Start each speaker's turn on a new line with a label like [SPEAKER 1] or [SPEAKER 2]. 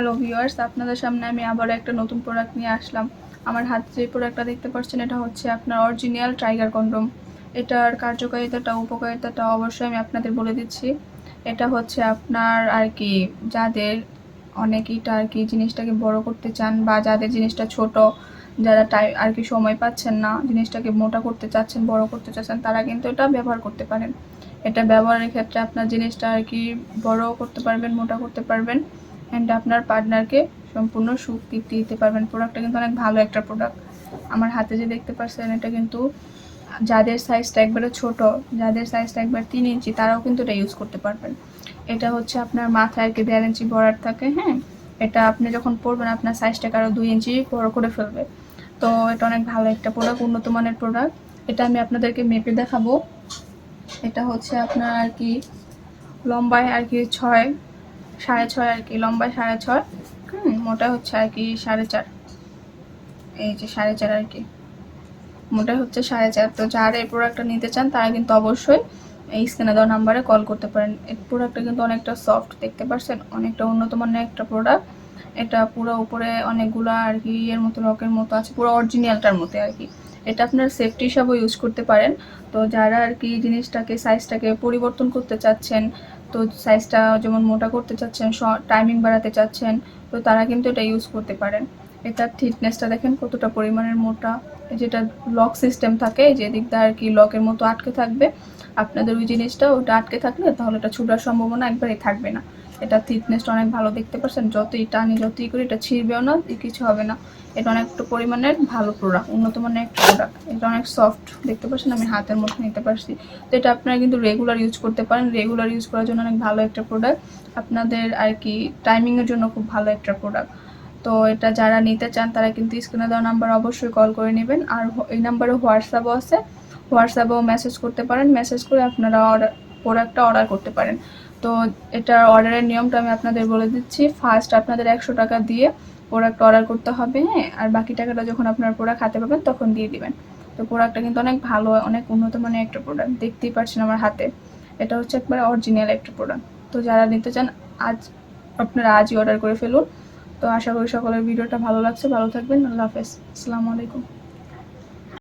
[SPEAKER 1] Hello viewers আপনাদের সামনে আমি আবার একটা নতুন প্রোডাক্ট নিয়ে আসলাম। আমার হাতে যে প্রোডাক্টটা দেখতে পাচ্ছেন, এটা হচ্ছে আপনার অরিজিনাল টাইগার কন্ডম এটার কার্যকারিতাটা, উপকারিতাটা অবশ্যই আমি আপনাদের বলে দিচ্ছি। এটা হচ্ছে আপনার আর কি, যাদের অনেকেইটা আর কি জিনিসটাকে বড় করতে চান বা যাদের জিনিসটা ছোট, যারা টাই আর কি সময় পাচ্ছেন না, জিনিসটাকে মোটা করতে চাচ্ছেন, বড় করতে চাচ্ছেন, তারা কিন্তু এটা ব্যবহার করতে পারেন। এটা ব্যবহারের ক্ষেত্রে আপনার জিনিসটা আর কি বড় করতে পারবেন, মোটা করতে পারবেন। অ্যান্ড আপনার পার্টনারকে সম্পূর্ণ সুখ তৃপ্তি দিতে পারবেন। প্রোডাক্টটা কিন্তু অনেক ভালো একটা প্রোডাক্ট আমার হাতে যে দেখতে পাচ্ছেন এটা কিন্তু যাদের সাইজটা একবারে ছোট, যাদের সাইজটা একবার তিন ইঞ্চি, তারাও কিন্তু এটা ইউজ করতে পারবেন। এটা হচ্ছে আপনার মাথায় আর কি দেড় ইঞ্চি বড়ার থাকে হ্যাঁ? এটা আপনি যখন পরবেন, আপনার সাইজটাকে আরও দুই ইঞ্চি বড় করে ফেলবে। তো এটা অনেক ভালো একটা প্রোডাক্ট উন্নত মানের প্রোডাক্ট এটা আমি আপনাদেরকে মেপে দেখাবো। এটা হচ্ছে আপনার আর কি লম্বায় আর কি ছয় সাড়ে ছয় আর কি লম্বায় সাড়ে ছয়। হুম, মোটা হচ্ছে আর কি সাড়ে চার। এই যে সাড়ে চার আর কি। মোটা হচ্ছে সাড়ে চার। তো যারা এই প্রোডাক্টটা নিতে চান, তারা কিন্তু অবশ্যই এই স্ক্যানে দেওয়া নাম্বারে কল করতে পারেন। এই প্রোডাক্টটা কিন্তু অনেকটা সফট দেখতে পাচ্ছেন অনেকটা উন্নত মানের একটা প্রোডাক্ট এটা পুরো উপরে অনেকগুলো আর কি এর মতো, লকের মতো আছে, পুরো অরিজিনালটার মতো আর কি। এটা আপনার সেফটি হিসাবেও ইউজ করতে পারেন। তো যারা আর কি জিনিসটাকে সাইজটাকে পরিবর্তন করতে চাচ্ছেন তো সাইজটা যেমন মোটা করতে চাচ্ছেন টাইমিং বাড়াতে চাচ্ছেন, তো তারা কিন্তু এটা ইউজ করতে পারেন। এটার থিকনেসটা দেখেন কতটা পরিমাণের মোটা। যেটা লক সিস্টেম থাকে যে দিকটা আর কি লকের মতো আটকে থাকবে। আপনাদের ওই জিনিসটা ওটা আটকে থাকলে তাহলে এটা ছুটার সম্ভাবনা একবারই থাকবে না। এটা থিকনেসটা অনেক ভালো দেখতে পাচ্ছেন যতই টানি, যতই করি, এটা ছিঁড়বেও না কিছু হবে না। এটা অনেক একটু পরিমাণের ভালো প্রোডাক্ট উন্নত মানের একটা প্রোডাক্ট এটা অনেক সফট দেখতে পাচ্ছেন আমি হাতের মধ্যে নিতে পারছি। তো এটা আপনারা কিন্তু রেগুলার ইউজ করতে পারেন। রেগুলার ইউজ করার জন্য অনেক ভালো একটা প্রোডাক্ট আপনাদের আর কি টাইমিংয়ের জন্য খুব ভালো একটা প্রোডাক্ট তো এটা যারা নিতে চান, তারা কিন্তু স্ক্রিনে দেওয়া নাম্বার অবশ্যই কল করে নেবেন। আর এই নাম্বারে হোয়াটসঅ্যাপও আছে। হোয়াটসঅ্যাপেও মেসেজ করতে পারেন। মেসেজ করে আপনারা অর্ডার প্রোডাক্টটা অর্ডার করতে পারেন। তো এটার অর্ডারের নিয়মটা আমি আপনাদের বলে দিচ্ছি। ফার্স্ট আপনাদের একশো টাকা দিয়ে প্রোডাক্ট অর্ডার করতে হবে হ্যাঁ? আর বাকি টাকাটা যখন আপনার প্রোডাক্ট হাতে পাবেন, তখন দিয়ে দিবেন। তো প্রোডাক্টটা কিন্তু অনেক ভালো, অনেক উন্নত মানের একটা প্রোডাক্ট দেখতেই পাচ্ছেন আমার হাতে। এটা হচ্ছে একবার অরিজিনাল একটা প্রোডাক্ট তো যারা নিতে চান, আজ আপনারা আজই অর্ডার করে ফেলুন। তো আশা করি সকলের ভিডিওটা ভালো লাগছে। ভালো থাকবেন। আল্লাহ হাফেজ। আসসালামু আলাইকুম।